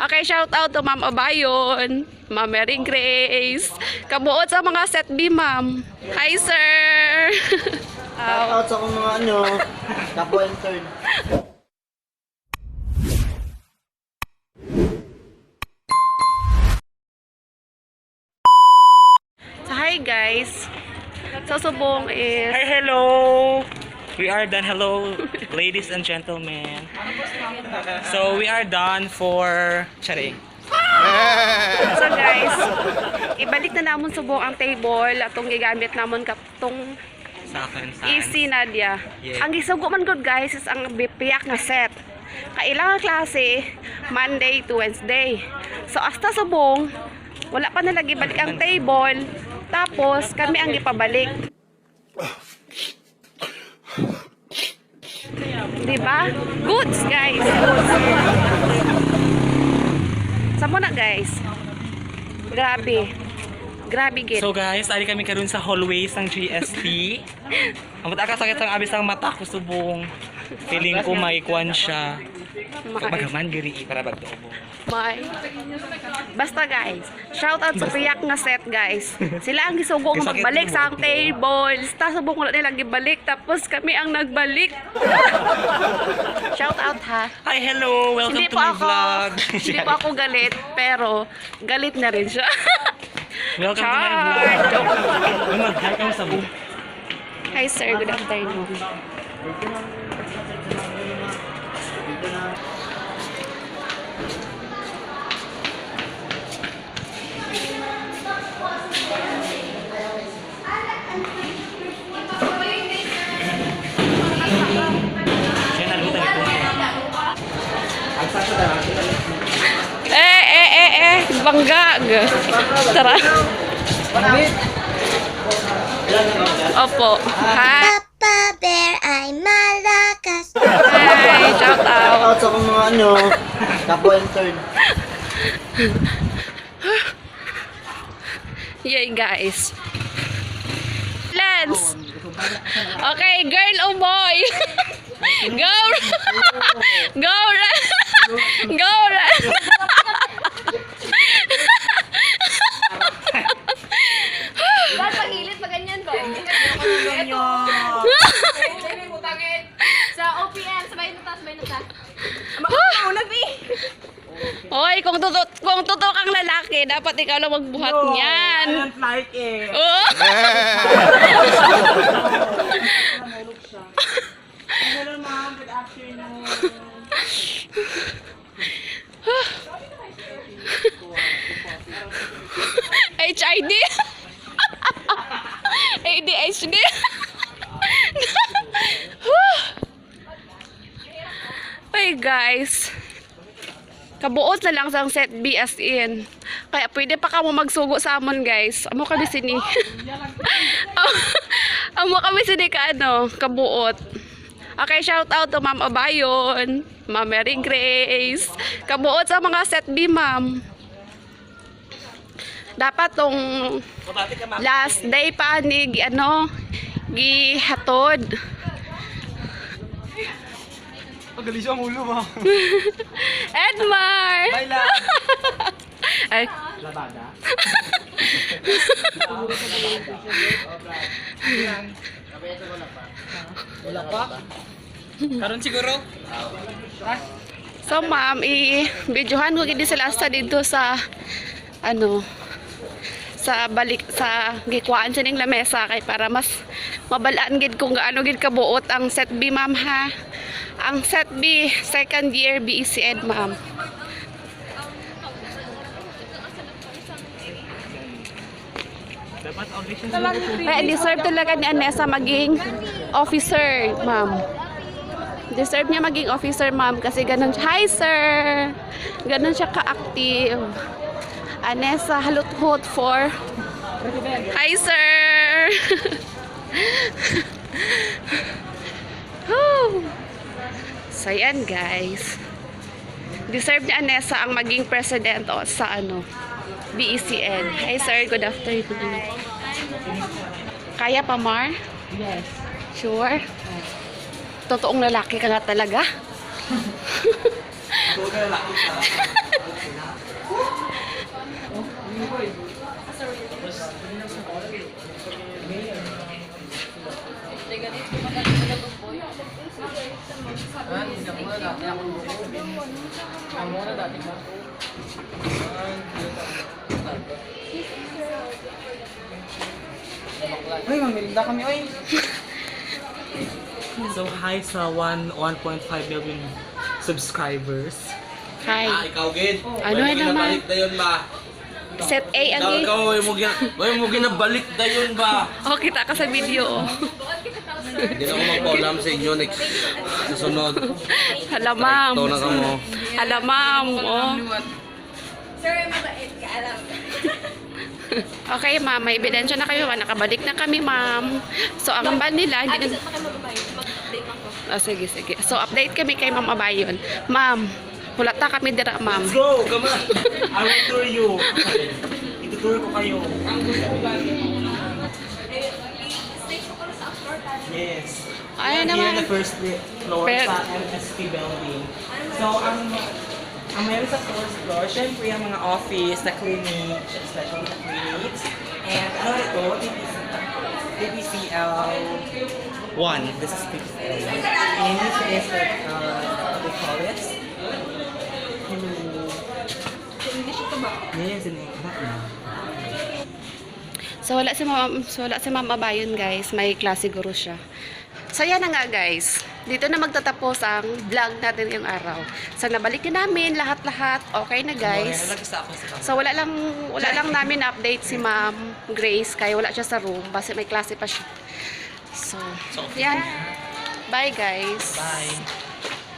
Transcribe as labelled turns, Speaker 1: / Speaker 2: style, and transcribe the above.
Speaker 1: Okay, shout out to Ma'am Abayon, Ma'am Mary Grace. Kabuot sa mga set B, Ma'am. Hi, sir!
Speaker 2: Shout out sa mga ano, kapwa intern.
Speaker 1: So, hi, guys. So, subong is...
Speaker 3: Hi, hello! We are done. Hello, ladies and gentlemen. So, we are done for... Charing.
Speaker 1: So, guys, ibalik na namon subong ang table atong gigamit namon katong
Speaker 3: Sa akin,
Speaker 1: Easy Nadia.
Speaker 3: Yeah.
Speaker 1: Ang gisugo man good guys is ang bipiyak nga set. Kailangan klase Monday to Wednesday. So hasta subong wala pa na lagi balik ang table. Tapos kami ang ipabalik. Diba? Goods guys. Goods. Samo na guys. Grabe. Grabe git.
Speaker 3: So guys, ali kami karon sa hallways ng GST. Ang mata ka sakit ang abis ang mata ko subong. Feeling ko may kwan siya. Magaman giri para bagdoobo.
Speaker 1: Bye. Basta guys, shout out sa piyak nga set guys. Sila ang gisugo nga magbalik sa ang table. Ta subong wala nilang gibalik tapos kami ang nagbalik. shout out ha.
Speaker 3: Hi, hello! Welcome
Speaker 1: Hindi
Speaker 3: to my
Speaker 1: ako
Speaker 3: vlog.
Speaker 1: hindi po ako galit pero galit na rin siya.
Speaker 3: Welcome to my
Speaker 1: Char!
Speaker 3: vlog. Mag-hi ka mo sa.
Speaker 1: Hi sir, good afternoon. Eh, eh, eh, eh, banggag. Tara. Opo. Hi.
Speaker 4: Papa Bear ay malakas.
Speaker 1: Hi, shout
Speaker 2: Shout
Speaker 1: out.
Speaker 2: out sa mga ano, kapwa intern.
Speaker 1: Yay, guys. Lance. Okay, girl or boy? Go. Go. Go.
Speaker 5: Bakit pag-ilit pa ganyan ko? Sa OPM, sabay na ta, sabay na ta. Mauna, B!
Speaker 1: Hoy, kung totoo kung totoo kang lalaki, dapat ikaw lang magbuhat niyan.
Speaker 3: don't like it.
Speaker 1: Oh.
Speaker 3: Hello, ma'am. Good afternoon.
Speaker 1: HID. ADHD. guys. Kabuot na lang sa set B as in. Kaya pwede pa ka mo magsugo sa amon guys. Amo kami sini. Amo kami sini ka ano, kabuot. Okay, shout out to Ma'am Abayon, Ma'am Mary Grace. Kabuot sa mga set B, ma'am. Dapat tong last day pa ni ano gihatod.
Speaker 3: Pagalis ang ulo mo.
Speaker 1: Edmar.
Speaker 3: Baila.
Speaker 1: Ay,
Speaker 3: Labada. Wala pa? Karon siguro?
Speaker 1: so ma'am, i-videohan ko gid sila sa dito sa ano sa balik sa gikuan sa ning lamesa kay para mas mabalaan gid kung gaano gid kabuot ang set B ma'am ha. Ang set B second year BEC Ed ma'am.
Speaker 3: Dapat audition
Speaker 1: Kaya deserve talaga ni Anessa maging officer, ma'am. Deserve niya maging officer, ma'am, kasi ganun siya. Hi, sir! Ganun siya ka-active. Anessa Haluthot for... Hi, sir! Whew. So, yan, guys. Deserve ni Anessa ang maging president o, sa ano, BECN. Hi, sir. Good afternoon. Kaya pa, Mar?
Speaker 5: Yes.
Speaker 1: Sure? Totoong lalaki ka nga talaga?
Speaker 3: Yan, ilang muna dati ako lumukubi. Mamilda kami. Uy! So, hi sa 1.5 million subscribers.
Speaker 1: Hi.
Speaker 6: Ah, ikaw gid. Oh.
Speaker 1: Ano ay naman?
Speaker 6: Balik dayon ba?
Speaker 1: Set A ang
Speaker 6: Ikaw ikaw mo gina, mo gina balik dayon ba?
Speaker 1: Oh, kita ka sa video. oh.
Speaker 6: Hindi na ako magpaulam sa inyo next susunod.
Speaker 1: Hala, ma'am.
Speaker 6: Ito na ka mo.
Speaker 1: Hala, ma'am. Oh.
Speaker 5: Sir, mabait ka, alam.
Speaker 1: Okay, ma'am. May ebidensya na kayo. Nakabalik na kami, ma'am. So, ang ban nila, hindi
Speaker 5: gusto ako.
Speaker 1: Ah, sige, sige. So, update kami kay Ma'am Abayon. Ma'am, hulata kami dira, ma'am.
Speaker 3: Let's go! Come on! I will tour you. Itutour ko kayo. Yes. Here
Speaker 1: naman.
Speaker 3: the first floor
Speaker 1: Pero-
Speaker 3: sa MSP building. So, ang ang meron sa first floor, syempre yung mga office, the clinic, especially the clinics. And ano ito? TPCL 1. This is TPCL 1. And this is like, uh, what do you call it? Hello.
Speaker 5: English ito ba?
Speaker 3: Yes, in English.
Speaker 1: So, wala si Ma'am, so, wala si Ma'am Abayon, guys. May klase guru siya. So, yan na nga, guys. Dito na magtatapos ang vlog natin yung araw. So, nabalikin namin lahat-lahat. Okay na, guys. So, wala lang, wala lang namin update si Ma'am Grace. Kaya wala siya sa room. Kasi may klase pa siya. So, yan. Bye, guys.
Speaker 3: Bye.